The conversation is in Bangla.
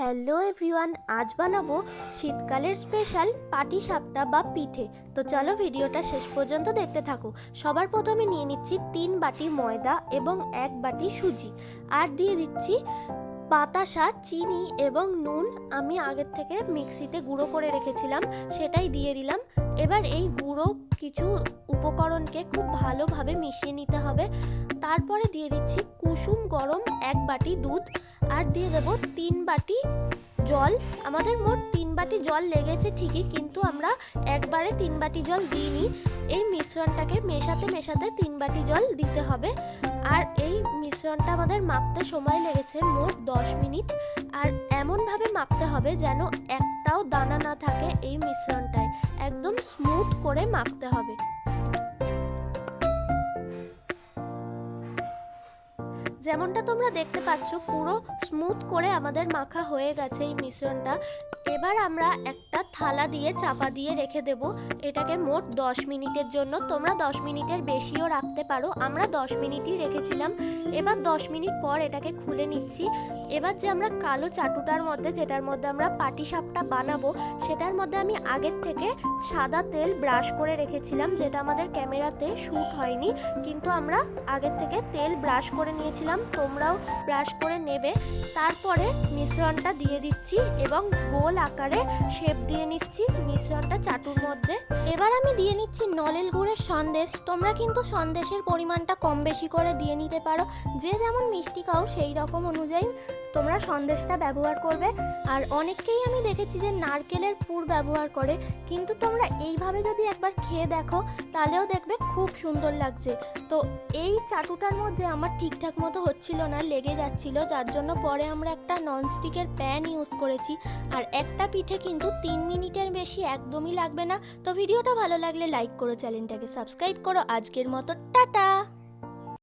হ্যালো এভরিওয়ান আজ বানাবো শীতকালের স্পেশাল পাটি সাপটা বা পিঠে। তো চলো ভিডিওটা শেষ পর্যন্ত দেখতে থাকো। সবার প্রথমে নিয়ে নিচ্ছি তিন বাটি ময়দা এবং এক বাটি সুজি। আর দিয়ে দিচ্ছি বাতাসা, চিনি এবং নুন। আমি আগের থেকে মিক্সিতে গুঁড়ো করে রেখেছিলাম, সেটাই দিয়ে দিলাম। এবার এই গুঁড়ো কিছু উপকরণকে খুব ভালোভাবে মিশিয়ে নিতে হবে। তারপরে দিয়ে দিচ্ছি কুসুম গরম এক বাটি দুধ আর দিয়ে দেবো তিন বাটি জল। আমাদের মোট তিন বাটি জল লেগেছে ঠিকই, কিন্তু আমরা একবারে তিন বাটি জল দিইনি। এই মিশ্রণটাকে মেশাতে মেশাতে তিন বাটি জল দিতে হবে। আর এই মিশ্রণটা আমাদের মাপতে সময় লেগেছে মোট দশ মিনিট। আর এমনভাবে মাপতে হবে যেন একটাও দানা না থাকে এই মিশ্রণটায়। একদম স্মুথ করে মাপতে হবে। যেমনটা তোমরা দেখতে পাচ্ছ পুরো স্মুথ করে আমাদের মাখা হয়ে গেছে এই মিশ্রণটা। এবার আমরা একটা থালা দিয়ে চাপা দিয়ে রেখে দেব। এটাকে মোট 10 মিনিটের জন্য। তোমরা 10 মিনিটের বেশিও রাখতে পারো। আমরা 10 মিনিটই রেখেছিলাম। এবার 10 মিনিট পর এটাকে খুলে নিচ্ছি। এবার যে আমরা কালো চাটুটার মধ্যে, যেটার মধ্যে আমরা পাটি সাপটা বানাবো, সেটার মধ্যে আমি আগের থেকে সাদা তেল ব্রাশ করে রেখেছিলাম, যেটা আমাদের ক্যামেরাতে শ্যুট হয়নি। কিন্তু আমরা আগের থেকে তেল ব্রাশ করে নিয়েছিলাম। তোমরাও ব্রাশ করে নেবে। তারপরে মিশ্রণটা দিয়ে দিচ্ছি এবং গোল আকারে শেপ দিয়ে নিচ্ছি। মিশ্রণটা চাটুর মধ্যে। এবার আমি দিয়ে নিচ্ছি নলেল গুড়ের সন্দেশ। তোমরা কিন্তু সন্দেশের পরিমাণটা কম বেশি করে দিয়ে নিতে পারো। যে যেমন মিষ্টি খাও সেই রকম অনুযায়ী তোমরা সন্দেশটা ব্যবহার করবে। আর অনেককেই আমি দেখেছি যে নারকেলের পুর ব্যবহার করে। কিন্তু তোমরা এইভাবে যদি একবার খেয়ে দেখো, তাহলেও দেখবে খুব সুন্দর লাগছে। তো এই চাটুটার মধ্যে আমার ঠিকঠাক মতো হচ্ছিল না, লেগে যাচ্ছিল। যার জন্য পরে আমরা একটা ননস্টিকের প্যান ইউজ করেছি। আর একটা পিঠে কিন্তু তিন মিনিটের বেশি একদমই লাগবে না। তো ভিডিওটা ভালো লাগলে লাইক করো চ্যানেলটাকে সাবস্ক্রাইব করো। আজকের মতো, টাটা!